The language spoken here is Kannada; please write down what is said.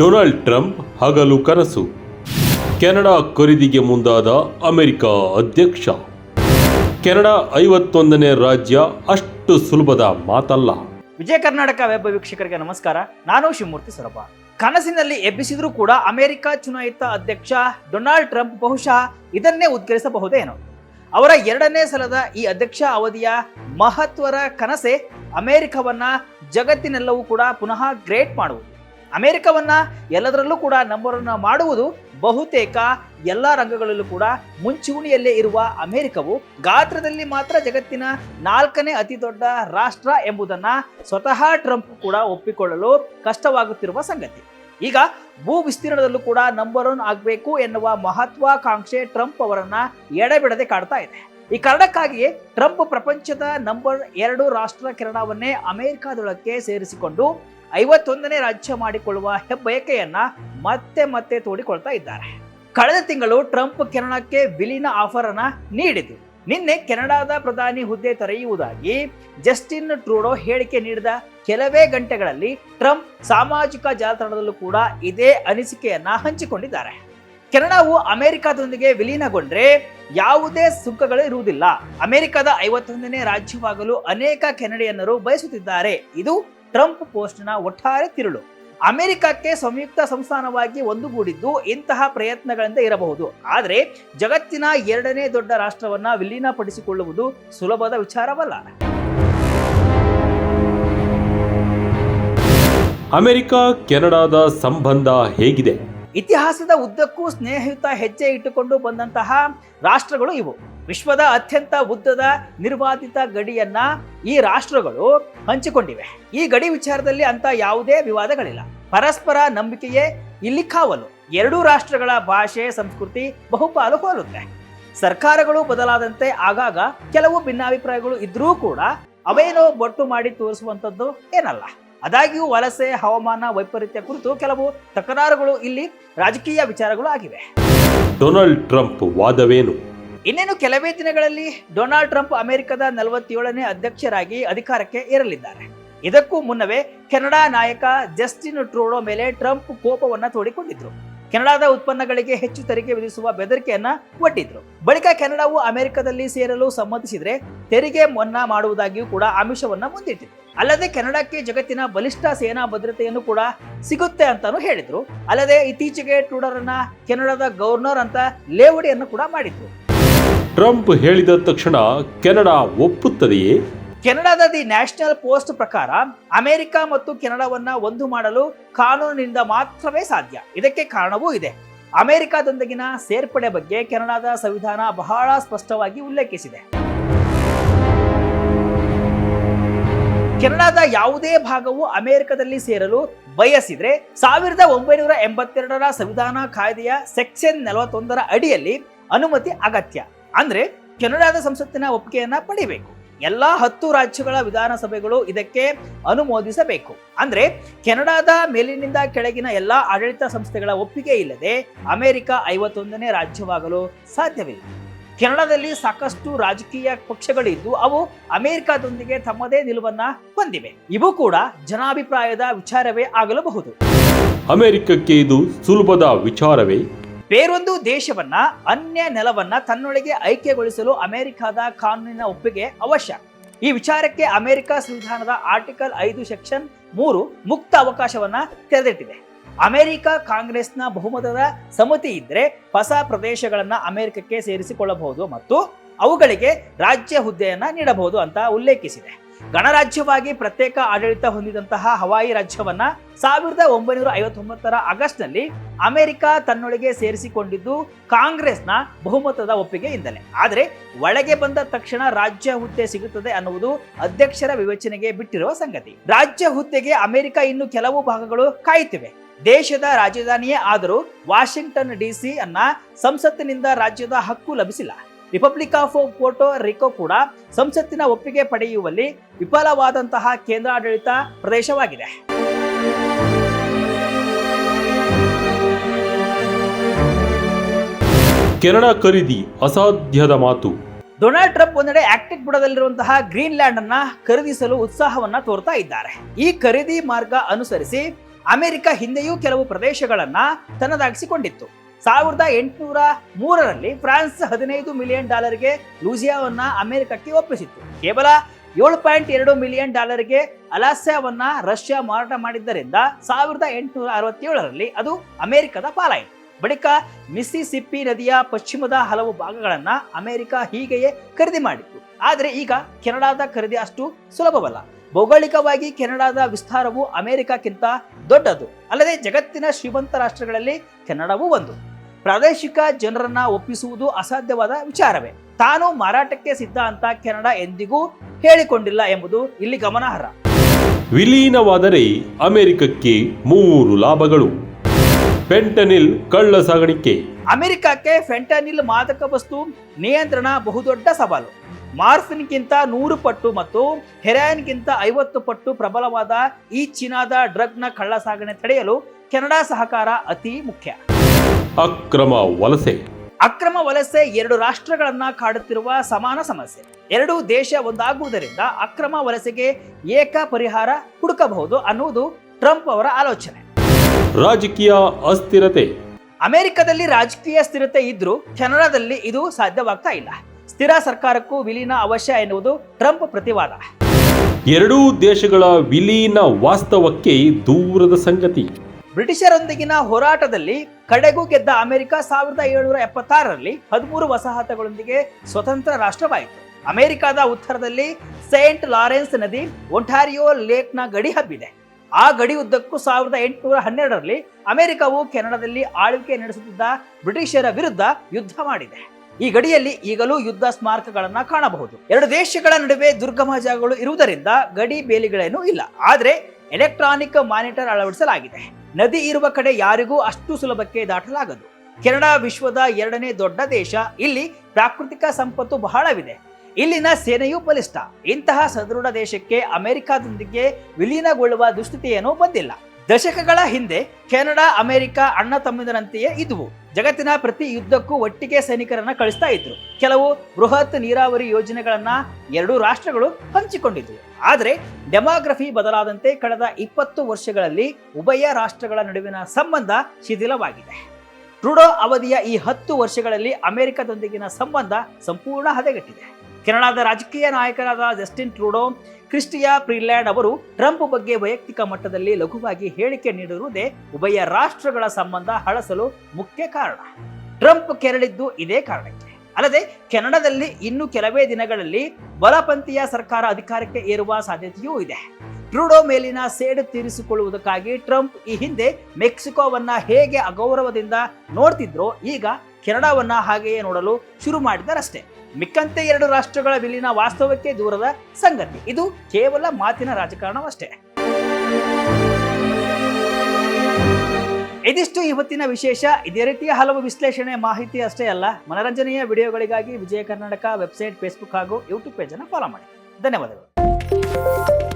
ಡೊನಾಲ್ಡ್ ಟ್ರಂಪ್ ಹಗಲು ಕನಸು. ಕೆನಡಾ ಖರೀದಿಗೆ ಮುಂದಾದ ಅಮೆರಿಕ ಅಧ್ಯಕ್ಷ. ಕೆನಡಾ ಐವತ್ತೊಂದನೇ ರಾಜ್ಯ ಅಷ್ಟು ಸುಲಭದ ಮಾತಲ್ಲ. ವಿಜಯ ಕರ್ನಾಟಕ ವೆಬ್ ವೀಕ್ಷಕರಿಗೆ ನಮಸ್ಕಾರ. ನಾನು ಶಿವಮೂರ್ತಿ ಸೊರಬ. ಕನಸಿನಲ್ಲಿ ಎಬ್ಬಿಸಿದ್ರೂ ಕೂಡ ಅಮೆರಿಕ ಚುನಾಯಿತ ಅಧ್ಯಕ್ಷ ಡೊನಾಲ್ಡ್ ಟ್ರಂಪ್ ಬಹುಶಃ ಇದನ್ನೇ ಉದ್ಗರಿಸಬಹುದೇನೋ. ಅವರ ಎರಡನೇ ಸಲದ ಈ ಅಧ್ಯಕ್ಷ ಅವಧಿಯ ಮಹತ್ವರ ಕನಸೆ ಅಮೆರಿಕವನ್ನ ಜಗತ್ತಿನೆಲ್ಲವೂ ಕೂಡ ಪುನಃ ಗ್ರೇಟ್ ಮಾಡುವುದು. ಅಮೆರಿಕವನ್ನ ಎಲ್ಲದರಲ್ಲೂ ಕೂಡ ನಂಬರನ್ನ ಮಾಡುವುದು ಬಹುತೇಕ ಎಲ್ಲ ರಂಗಗಳಲ್ಲೂ ಕೂಡ ಮುಂಚೂಣಿಯಲ್ಲೇ ಇರುವ ಅಮೆರಿಕವು ಗಾತ್ರದಲ್ಲಿ ಮಾತ್ರ ಜಗತ್ತಿನ ನಾಲ್ಕನೇ ಅತಿ ದೊಡ್ಡ ರಾಷ್ಟ್ರ ಎಂಬುದನ್ನ ಸ್ವತಃ ಟ್ರಂಪ್ ಕೂಡ ಒಪ್ಪಿಕೊಳ್ಳಲು ಕಷ್ಟವಾಗುತ್ತಿರುವ ಸಂಗತಿ. ಈಗ ಭೂ ವಿಸ್ತೀರ್ಣದಲ್ಲೂ ಕೂಡ ನಂಬರ್ ಒನ್ ಆಗಬೇಕು ಎನ್ನುವ ಮಹತ್ವಾಕಾಂಕ್ಷೆ ಟ್ರಂಪ್ ಅವರನ್ನ ಎಡೆಬಿಡದೆ ಕಾಡ್ತಾ ಇದೆ. ಈ ಕಾರಣಕ್ಕಾಗಿಯೇ ಟ್ರಂಪ್ ಪ್ರಪಂಚದ ನಂಬರ್ ಎರಡು ರಾಷ್ಟ್ರ ಕಿರಣವನ್ನೇ ಅಮೆರಿಕಾದೊಳಕ್ಕೆ ಸೇರಿಸಿಕೊಂಡು ಐವತ್ತೊಂದನೇ ರಾಜ್ಯ ಮಾಡಿಕೊಳ್ಳುವ ಹೆಬ್ಬಯಕೆಯನ್ನ ಮತ್ತೆ ಮತ್ತೆ ತೋಡಿಕೊಳ್ತಾ ಇದ್ದಾರೆ. ಕಳೆದ ತಿಂಗಳು ಟ್ರಂಪ್ ಕೆನಡಾಕ್ಕೆ ವಿಲೀನ ಆಫರ್ ಅನ್ನ ನೀಡಿತು ನಿನ್ನೆ ಕೆನಡಾದ ಪ್ರಧಾನಿ ಹುದ್ದೆ ತೊರೆಯುವುದಾಗಿ ಜಸ್ಟಿನ್ ಟ್ರೂಡೋ ಹೇಳಿಕೆ ನೀಡಿದ ಕೆಲವೇ ಗಂಟೆಗಳಲ್ಲಿ ಟ್ರಂಪ್ ಸಾಮಾಜಿಕ ಜಾಲತಾಣದಲ್ಲೂ ಕೂಡ ಇದೇ ಅನಿಸಿಕೆಯನ್ನ ಹಂಚಿಕೊಂಡಿದ್ದಾರೆ. ಕೆನಡಾವು ಅಮೆರಿಕದೊಂದಿಗೆ ವಿಲೀನಗೊಂಡ್ರೆ ಯಾವುದೇ ಸುಂಕಗಳು ಇರುವುದಿಲ್ಲ. ಅಮೆರಿಕದ ಐವತ್ತೊಂದನೇ ರಾಜ್ಯವಾಗಲು ಅನೇಕ ಕೆನಡಿಯನ್ನರು ಬಯಸುತ್ತಿದ್ದಾರೆ. ಇದು ಟ್ರಂಪ್ ಪೋಸ್ಟ್ನ ಒಟ್ಟಾರೆ ತಿರುಳು. ಅಮೆರಿಕಕ್ಕೆ ಸಂಯುಕ್ತ ಸಂಸ್ಥಾನವಾಗಿ ಒಂದುಗೂಡಿದ್ದು ಇಂತಹ ಪ್ರಯತ್ನಗಳಿಂದ ಇರಬಹುದು. ಆದರೆ ಜಗತ್ತಿನ ಎರಡನೇ ದೊಡ್ಡ ರಾಷ್ಟ್ರವನ್ನ ವಿಲೀನಪಡಿಸಿಕೊಳ್ಳುವುದು ಸುಲಭದ ವಿಚಾರವಲ್ಲ. ಅಮೆರಿಕ, ಕೆನಡಾದ ಸಂಬಂಧ ಹೇಗಿದೆ? ಇತಿಹಾಸದ ಉದ್ದಕ್ಕೂ ಸ್ನೇಹಯುತ ಹೆಜ್ಜೆ ಇಟ್ಟುಕೊಂಡು ಬಂದಂತಹ ರಾಷ್ಟ್ರಗಳು ಇವು. ವಿಶ್ವದ ಅತ್ಯಂತ ಉದ್ದದ ನಿರ್ವಾದಿತ ಗಡಿಯನ್ನ ಈ ರಾಷ್ಟ್ರಗಳು ಹಂಚಿಕೊಂಡಿವೆ. ಈ ಗಡಿ ವಿಚಾರದಲ್ಲಿ ಅಂತ ಯಾವುದೇ ವಿವಾದಗಳಿಲ್ಲ. ಪರಸ್ಪರ ನಂಬಿಕೆಯೇ ಇಲ್ಲಿ ಕಾವಲು. ಎರಡೂ ರಾಷ್ಟ್ರಗಳ ಭಾಷೆ, ಸಂಸ್ಕೃತಿ ಬಹುಪಾಲು ಹೋಲುತ್ತೆ. ಸರ್ಕಾರಗಳು ಬದಲಾದಂತೆ ಆಗಾಗ ಕೆಲವು ಭಿನ್ನಾಭಿಪ್ರಾಯಗಳು ಇದ್ರೂ ಕೂಡ ಅವೇನೋ ಬೊಟ್ಟು ಮಾಡಿ ತೋರಿಸುವಂಥದ್ದು ಏನಲ್ಲ. ಆದಾಗ್ಯೂ ವಲಸೆ ಹವಾಮಾನ ವೈಪರೀತ್ಯ ಕುರಿತು ಕೆಲವು ತಕರಾರುಗಳು ಇಲ್ಲಿ ರಾಜಕೀಯ ವಿಚಾರಗಳು ಆಗಿವೆ. ಡೊನಾಲ್ಡ್ ಟ್ರಂಪ್ ವಾದವೇನು? ಇನ್ನೇನು ಕೆಲವೇ ದಿನಗಳಲ್ಲಿ ಡೊನಾಲ್ಡ್ ಟ್ರಂಪ್ ಅಮೆರಿಕದ ನಲವತ್ತೇಳನೇ ಅಧ್ಯಕ್ಷರಾಗಿ ಅಧಿಕಾರಕ್ಕೆ ಏರಲಿದ್ದಾರೆ. ಇದಕ್ಕೂ ಮುನ್ನವೇ ಕೆನಡಾ ನಾಯಕ ಜಸ್ಟಿನ್ ಟ್ರೂಡೋ ಮೇಲೆ ಟ್ರಂಪ್ ಕೋಪವನ್ನು ತೋಡಿಕೊಂಡಿದ್ರು. ಕೆನಡಾದ ಉತ್ಪನ್ನಗಳಿಗೆ ಹೆಚ್ಚು ತೆರಿಗೆ ವಿಧಿಸುವ ಬೆದರಿಕೆಯನ್ನ ಒಡ್ಡಿದ್ರು. ಬಳಿಕ ಕೆನಡಾವು ಅಮೆರಿಕದಲ್ಲಿ ಸೇರಲು ಸಮ್ಮತಿಸಿದ್ರೆ ತೆರಿಗೆ ಮನ್ನಾ ಮಾಡುವುದಾಗಿಯೂ ಕೂಡ ಆಮಿಷವನ್ನ ಮುಂದಿಟ್ಟಿದ್ರು ಅಲ್ಲದೆ ಕೆನಡಾಕ್ಕೆ ಜಗತ್ತಿನ ಬಲಿಷ್ಠ ಸೇನಾ ಭದ್ರತೆಯನ್ನು ಕೂಡ ಸಿಗುತ್ತೆ ಅಂತಾನು ಹೇಳಿದ್ರು. ಅಲ್ಲದೆ ಇತ್ತೀಚೆಗೆ ಟ್ರೂಡರನ್ನ ಕೆನಡಾದ ಗವರ್ನರ್ ಅಂತ ಲೇವಡಿಯನ್ನು ಕೂಡ ಮಾಡಿದ್ರು. ಟ್ರಂಪ್ ಹೇಳಿದ ತಕ್ಷಣ ಕೆನಡಾ ಒಪ್ಪುತ್ತದೆಯೇ? ಕೆನಡಾದ ದಿ ನ್ಯಾಷನಲ್ ಪೋಸ್ಟ್ ಪ್ರಕಾರ ಅಮೆರಿಕ ಮತ್ತು ಕೆನಡಾವನ್ನ ಒಂದು ಮಾಡಲು ಕಾನೂನಿನಿಂದ ಮಾತ್ರವೇ ಸಾಧ್ಯ. ಇದಕ್ಕೆ ಕಾರಣವೂ ಇದೆ. ಅಮೆರಿಕಾದೊಂದಿಗಿನ ಸೇರ್ಪಡೆ ಬಗ್ಗೆ ಕೆನಡಾದ ಸಂವಿಧಾನ ಬಹಳ ಸ್ಪಷ್ಟವಾಗಿ ಉಲ್ಲೇಖಿಸಿದೆ. ಕೆನಡಾದ ಯಾವುದೇ ಭಾಗವು ಅಮೆರಿಕದಲ್ಲಿ ಸೇರಲು ಬಯಸಿದ್ರೆ ಸಾವಿರದ ಒಂಬೈನೂರ ಎಂಬತ್ತೆರಡರ ಸಂವಿಧಾನ ಕಾಯ್ದೆಯ ಸೆಕ್ಷನ್ ನಲವತ್ತೊಂದರ ಅಡಿಯಲ್ಲಿ ಅನುಮತಿ ಅಗತ್ಯ. ಅಂದ್ರೆ ಕೆನಡಾದ ಸಂಸತ್ತಿನ ಒಪ್ಪಿಗೆಯನ್ನ ಪಡಿಬೇಕು. ಎಲ್ಲಾ ಹತ್ತು ರಾಜ್ಯಗಳ ವಿಧಾನಸಭೆಗಳು ಇದಕ್ಕೆ ಅನುಮೋದಿಸಬೇಕು. ಅಂದ್ರೆ ಕೆನಡಾದ ಮೇಲಿನಿಂದ ಕೆಳಗಿನ ಎಲ್ಲಾ ಆಡಳಿತ ಸಂಸ್ಥೆಗಳ ಒಪ್ಪಿಗೆ ಇಲ್ಲದೆ ಅಮೆರಿಕ ಐವತ್ತೊಂದನೇ ರಾಜ್ಯವಾಗಲು ಸಾಧ್ಯವಿಲ್ಲ. ಕೆನಡಾದಲ್ಲಿ ಸಾಕಷ್ಟು ರಾಜಕೀಯ ಪಕ್ಷಗಳಿದ್ದು ಅವು ಅಮೆರಿಕದೊಂದಿಗೆ ತಮ್ಮದೇ ನಿಲುವನ್ನ ಹೊಂದಿವೆ. ಇವು ಕೂಡ ಜನಾಭಿಪ್ರಾಯದ ವಿಚಾರವೇ ಆಗಲಬಹುದು. ಅಮೆರಿಕಕ್ಕೆ ಇದು ಸುಲಭದ ವಿಚಾರವೇ? ಬೇರೊಂದು ದೇಶವನ್ನ ಅನ್ಯ ನೆಲವನ್ನ ತನ್ನೊಳಗೆ ಐಕ್ಯಗೊಳಿಸಲು ಅಮೆರಿಕದ ಕಾನೂನಿನ ಒಪ್ಪಿಗೆ ಅವಶ್ಯ. ಈ ವಿಚಾರಕ್ಕೆ ಅಮೆರಿಕ ಸಂವಿಧಾನದ ಆರ್ಟಿಕಲ್ ಐದು ಸೆಕ್ಷನ್ ಮೂರು ಮುಕ್ತ ಅವಕಾಶವನ್ನ ತೆರೆದಿಟ್ಟಿದೆ. ಅಮೆರಿಕ ಕಾಂಗ್ರೆಸ್ನ ಬಹುಮತದ ಸಮಿತಿ ಇದ್ರೆ ಹೊಸ ಪ್ರದೇಶಗಳನ್ನ ಅಮೆರಿಕಕ್ಕೆ ಸೇರಿಸಿಕೊಳ್ಳಬಹುದು ಮತ್ತು ಅವುಗಳಿಗೆ ರಾಜ್ಯ ಹುದ್ದೆಯನ್ನ ನೀಡಬಹುದು ಅಂತ ಉಲ್ಲೇಖಿಸಿದೆ. ಗಣರಾಜ್ಯವಾಗಿ ಪ್ರತ್ಯೇಕ ಆಡಳಿತ ಹೊಂದಿದಂತಹ ಹವಾಯಿ ರಾಜ್ಯವನ್ನ ಸಾವಿರದ ಒಂಬೈನೂರ ಐವತ್ತೊಂಬತ್ತರ ಆಗಸ್ಟ್ನಲ್ಲಿ ಅಮೆರಿಕ ತನ್ನೊಳಗೆ ಸೇರಿಸಿಕೊಂಡಿದ್ದು ಕಾಂಗ್ರೆಸ್ನ ಬಹುಮತದ ಒಪ್ಪಿಗೆಯಿಂದಲೇ. ಆದರೆ ಒಳಗೆ ಬಂದ ತಕ್ಷಣ ರಾಜ್ಯ ಹುದ್ದೆ ಸಿಗುತ್ತದೆ ಅನ್ನುವುದು ಅಧ್ಯಕ್ಷರ ವಿವೇಚನೆಗೆ ಬಿಟ್ಟಿರುವ ಸಂಗತಿ. ರಾಜ್ಯ ಹುದ್ದೆಗೆ ಅಮೆರಿಕ ಇನ್ನು ಕೆಲವು ಭಾಗಗಳು ಕಾಯುತ್ತಿವೆ. ದೇಶದ ರಾಜಧಾನಿಯೇ ಆದರೂ ವಾಷಿಂಗ್ಟನ್ ಡಿಸಿ ಅನ್ನ ಸಂಸತ್ತಿನಿಂದ ರಾಜ್ಯದ ಹಕ್ಕು ಲಭಿಸಿಲ್ಲ. ರಿಪಬ್ಲಿಕ್ ಆಫ್ ಪೋರ್ಟೋ ರಿಕೋ ಕೂಡ ಸಂಸತ್ತಿನ ಒಪ್ಪಿಗೆ ಪಡೆಯುವಲ್ಲಿ ವಿಫಲವಾದಂತಹ ಕೇಂದ್ರಾಡಳಿತ ಪ್ರದೇಶವಾಗಿದೆ. ಕೆನಡಾ ಖರೀದಿ ಅಸಾಧ್ಯದ ಮಾತು. ಡೊನಾಲ್ಡ್ ಟ್ರಂಪ್ ಒಂದೆಡೆ ಆಕ್ಟಿಕ್ ಬುಡದಲ್ಲಿರುವಂತಹ ಗ್ರೀನ್ಲ್ಯಾಂಡ್ ಅನ್ನ ಖರೀದಿಸಲು ಉತ್ಸಾಹವನ್ನ ತೋರ್ತಾ ಇದ್ದಾರೆ. ಈ ಖರೀದಿ ಮಾರ್ಗ ಅನುಸರಿಸಿ ಅಮೆರಿಕ ಹಿಂದೆಯೂ ಕೆಲವು ಪ್ರದೇಶಗಳನ್ನ ತನ್ನದಾಗಿಸಿಕೊಂಡಿತ್ತು. ಸಾವಿರದ ಎಂಟುನೂರ ಮೂರರಲ್ಲಿ ಫ್ರಾನ್ಸ್ ಹದಿನೈದು ಮಿಲಿಯನ್ ಡಾಲರ್ಗೆ ಲೂಸಿಯಾವನ್ನ ಅಮೆರಿಕಕ್ಕೆ ಒಪ್ಪಿಸಿತ್ತು. ಕೇವಲ ಏಳು ಪಾಯಿಂಟ್ ಎರಡು ಮಿಲಿಯನ್ ಡಾಲರ್ಗೆ ಅಲಾಸ್ಯಾವನ್ನ ರಷ್ಯಾ ಮಾರಾಟ ಮಾಡಿದ್ದರಿಂದ ಸಾವಿರದ ಎಂಟುನೂರ ಅರವತ್ತೇಳರಲ್ಲಿ ಅದು ಅಮೆರಿಕದ ಪಾಲಾಯಿತು. ಬಳಿಕ ಮಿಸ್ಸಿಸಿಪ್ಪಿ ನದಿಯ ಪಶ್ಚಿಮದ ಹಲವು ಭಾಗಗಳನ್ನ ಅಮೆರಿಕ ಹೀಗೆಯೇ ಖರೀದಿ ಮಾಡಿತ್ತು. ಆದರೆ ಈಗ ಕೆನಡಾದ ಖರೀದಿ ಅಷ್ಟು ಸುಲಭವಲ್ಲ. ಭೌಗೋಳಿಕವಾಗಿ ಕೆನಡಾದ ವಿಸ್ತಾರವು ಅಮೆರಿಕಕ್ಕಿಂತ ದೊಡ್ಡದು. ಅಲ್ಲದೆ ಜಗತ್ತಿನ ಶ್ರೀಮಂತ ರಾಷ್ಟ್ರಗಳಲ್ಲಿ ಕೆನಡಾವೂ ಒಂದು. ಪ್ರಾದೇಶಿಕ ಜನರನ್ನ ಒಪ್ಪಿಸುವುದು ಅಸಾಧ್ಯವಾದ ವಿಚಾರವೇ. ತಾನು ಮಾರಾಟಕ್ಕೆ ಸಿದ್ಧ ಅಂತ ಕೆನಡಾ ಎಂದಿಗೂ ಹೇಳಿಕೊಂಡಿಲ್ಲ ಎಂಬುದು ಇಲ್ಲಿ ಗಮನಾರ್ಹ. ವಿಲೀನವಾದರೆ ಅಮೆರಿಕಕ್ಕೆ ಮೂರು ಲಾಭಗಳು. ಫೆಂಟನಿಲ್ ಕಳ್ಳ ಸಾಗಾಣಿಕೆ. ಅಮೆರಿಕಕ್ಕೆ ಫೆಂಟನಿಲ್ ಮಾದಕ ವಸ್ತು ನಿಯಂತ್ರಣ ಬಹುದೊಡ್ಡ ಸವಾಲು. ಮಾರ್ಫಿನ್ಗಿಂತ ನೂರು ಪಟ್ಟು ಮತ್ತು ಹೆರಾಯಿನ್ಗಿಂತ ಐವತ್ತು ಪಟ್ಟು ಪ್ರಬಲವಾದ ಈ ಚೀನಾದ ಡ್ರಗ್ನ ಕಳ್ಳ ಸಾಗಣೆ ತಡೆಯಲು ಕೆನಡಾ ಸಹಕಾರ ಅತಿ ಮುಖ್ಯ. ಅಕ್ರಮ ವಲಸೆ. ಅಕ್ರಮ ವಲಸೆ ಎರಡು ರಾಷ್ಟ್ರಗಳನ್ನ ಕಾಡುತ್ತಿರುವ ಸಮಾನ ಸಮಸ್ಯೆ. ಎರಡು ದೇಶ ಒಂದಾಗುವುದರಿಂದ ಅಕ್ರಮ ವಲಸೆಗೆ ಏಕ ಪರಿಹಾರ ಹುಡುಕಬಹುದು ಅನ್ನುವುದು ಟ್ರಂಪ್ ಅವರ ಆಲೋಚನೆ. ರಾಜಕೀಯ ಅಸ್ಥಿರತೆ. ಅಮೆರಿಕದಲ್ಲಿ ರಾಜಕೀಯ ಸ್ಥಿರತೆ ಇದ್ರೂ ಕೆನಡಾದಲ್ಲಿ ಇದು ಸಾಧ್ಯವಾಗ್ತಾ ಇಲ್ಲ. ಸ್ಥಿರ ಸರ್ಕಾರಕ್ಕೂ ವಿಲೀನ ಅವಶ್ಯ ಎನ್ನುವುದು ಟ್ರಂಪ್ ಪ್ರತಿವಾದ. ಎರಡೂ ದೇಶಗಳ ವಿಲೀನ ವಾಸ್ತವಕ್ಕೆ ದೂರದ ಸಂಗತಿ. ಬ್ರಿಟಿಷರೊಂದಿಗಿನ ಹೋರಾಟದಲ್ಲಿ ಕಡೆಗೂ ಗೆದ್ದ ಅಮೆರಿಕ ಸಾವಿರದ ಏಳುನೂರ ಎಪ್ಪತ್ತಾರರಲ್ಲಿ ಹದಿಮೂರು ವಸಾಹತುಗಳೊಂದಿಗೆ ಸ್ವತಂತ್ರ ರಾಷ್ಟ್ರವಾಯಿತು. ಅಮೆರಿಕದ ಉತ್ತರದಲ್ಲಿ ಸೇಂಟ್ ಲಾರೆನ್ಸ್ ನದಿ ಒಂಟಾರಿಯೋ ಲೇಕ್ನ ಗಡಿ ಹಬ್ಬಿದೆ. ಆ ಗಡಿ ಉದ್ದಕ್ಕೂ ಸಾವಿರದ ಎಂಟುನೂರ ಹನ್ನೆರಡರಲ್ಲಿ ಅಮೆರಿಕವು ಕೆನಡಾದಲ್ಲಿ ಆಳ್ವಿಕೆ ನಡೆಸುತ್ತಿದ್ದ ಬ್ರಿಟಿಷರ ವಿರುದ್ಧ ಯುದ್ಧ ಮಾಡಿದೆ. ಈ ಗಡಿಯಲ್ಲಿ ಈಗಲೂ ಯುದ್ಧ ಸ್ಮಾರಕಗಳನ್ನ ಕಾಣಬಹುದು. ಎರಡು ದೇಶಗಳ ನಡುವೆ ದುರ್ಗಮ ಜಾಗಗಳು ಇರುವುದರಿಂದ ಗಡಿ ಬೇಲಿಗಳೇನೂ ಇಲ್ಲ. ಆದರೆ ಎಲೆಕ್ಟ್ರಾನಿಕ್ ಮಾನಿಟರ್ ಅಳವಡಿಸಲಾಗಿದೆ. ನದಿ ಇರುವ ಕಡೆ ಯಾರಿಗೂ ಅಷ್ಟು ಸುಲಭಕ್ಕೆ ದಾಟಲಾಗದು. ಕೆನಡಾ ವಿಶ್ವದ ಎರಡನೇ ದೊಡ್ಡ ದೇಶ. ಇಲ್ಲಿ ಪ್ರಾಕೃತಿಕ ಸಂಪತ್ತು ಬಹಳವಿದೆ. ಇಲ್ಲಿನ ಸೇನೆಯು ಬಲಿಷ್ಠ. ಇಂತಹ ಸದೃಢ ದೇಶಕ್ಕೆ ಅಮೆರಿಕದೊಂದಿಗೆ ವಿಲೀನಗೊಳ್ಳುವ ದುಸ್ಥಿತಿಯೇನೂ ಬಂದಿಲ್ಲ. ದಶಕಗಳ ಹಿಂದೆ ಕೆನಡಾ, ಅಮೆರಿಕ ಅಣ್ಣ ತಮ್ಮಿದರಂತೆಯೇ ಇದ್ವು. ಜಗತ್ತಿನ ಪ್ರತಿ ಯುದ್ಧಕ್ಕೂ ಒಟ್ಟಿಗೆ ಸೈನಿಕರನ್ನ ಕಳಿಸ್ತಾ ಇದ್ರು. ಕೆಲವು ಬೃಹತ್ ನೀರಾವರಿ ಯೋಜನೆಗಳನ್ನ ಎರಡೂ ರಾಷ್ಟ್ರಗಳು ಹಂಚಿಕೊಂಡಿದ್ವು. ಆದರೆ ಡೆಮೋಗ್ರಫಿ ಬದಲಾದಂತೆ ಕಳೆದ ಇಪ್ಪತ್ತು ವರ್ಷಗಳಲ್ಲಿ ಉಭಯ ರಾಷ್ಟ್ರಗಳ ನಡುವಿನ ಸಂಬಂಧ ಶಿಥಿಲವಾಗಿದೆ. ಟ್ರೂಡೋ ಅವಧಿಯ ಈ ಹತ್ತು ವರ್ಷಗಳಲ್ಲಿ ಅಮೆರಿಕದೊಂದಿಗಿನ ಸಂಬಂಧ ಸಂಪೂರ್ಣ ಹದಗೆಟ್ಟಿದೆ. ಕೆನಡಾದ ರಾಜಕೀಯ ನಾಯಕರಾದ ಜಸ್ಟಿನ್ ಟ್ರೂಡೋ ಕ್ರಿಸ್ಟಿಯಾ ಪ್ರಿಲ್ಯಾಂಡ್ ಅವರು ಟ್ರಂಪ್ ಬಗ್ಗೆ ವೈಯಕ್ತಿಕ ಮಟ್ಟದಲ್ಲಿ ಲಘುವಾಗಿ ಹೇಳಿಕೆ ನೀಡಿರುವುದೇ ಉಭಯ ರಾಷ್ಟ್ರಗಳ ಸಂಬಂಧ ಹಳಸಲು ಮುಖ್ಯ ಕಾರಣ. ಟ್ರಂಪ್ ಕೆರಳಿದ್ದು ಇದೇ ಕಾರಣಕ್ಕೆ. ಅಲ್ಲದೆ ಕೆನಡಾದಲ್ಲಿ ಇನ್ನು ಕೆಲವೇ ದಿನಗಳಲ್ಲಿ ಬಲಪಂಥೀಯ ಸರ್ಕಾರ ಅಧಿಕಾರಕ್ಕೆ ಏರುವ ಸಾಧ್ಯತೆಯೂ ಇದೆ. ಟ್ರೂಡೋ ಮೇಲಿನ ಸೇಡು ತೀರಿಸಿಕೊಳ್ಳುವುದಕ್ಕಾಗಿ ಟ್ರಂಪ್ ಈ ಹಿಂದೆ ಮೆಕ್ಸಿಕೋವನ್ನ ಹೇಗೆ ಅಗೌರವದಿಂದ ನೋಡ್ತಿದ್ರೋ ಈಗ ಕೆನಡಾವನ್ನ ಹಾಗೆಯೇ ನೋಡಲು ಶುರು ಮಾಡಿದರಷ್ಟೇ. ಮಿಕ್ಕಂತೆ ಎರಡು ರಾಷ್ಟ್ರಗಳ ವಿಲೀನ ವಾಸ್ತವಕ್ಕೆ ದೂರದ ಸಂಗತಿ. ಇದು ಕೇವಲ ಮಾತಿನ ರಾಜಕಾರಣವಷ್ಟೇ. ಇದಿಷ್ಟು ಇವತ್ತಿನ ವಿಶೇಷ. ಇದೇ ರೀತಿಯ ಹಲವು ವಿಶ್ಲೇಷಣೆ ಮಾಹಿತಿ ಅಷ್ಟೇ ಅಲ್ಲ. ಮನರಂಜನೆಯ ವಿಡಿಯೋಗಳಿಗಾಗಿ ವಿಜಯ ಕರ್ನಾಟಕ ವೆಬ್ಸೈಟ್, ಫೇಸ್ಬುಕ್ ಹಾಗೂ ಯೂಟ್ಯೂಬ್ ಪೇಜನ್ನು ಫಾಲೋ ಮಾಡಿ. ಧನ್ಯವಾದಗಳು.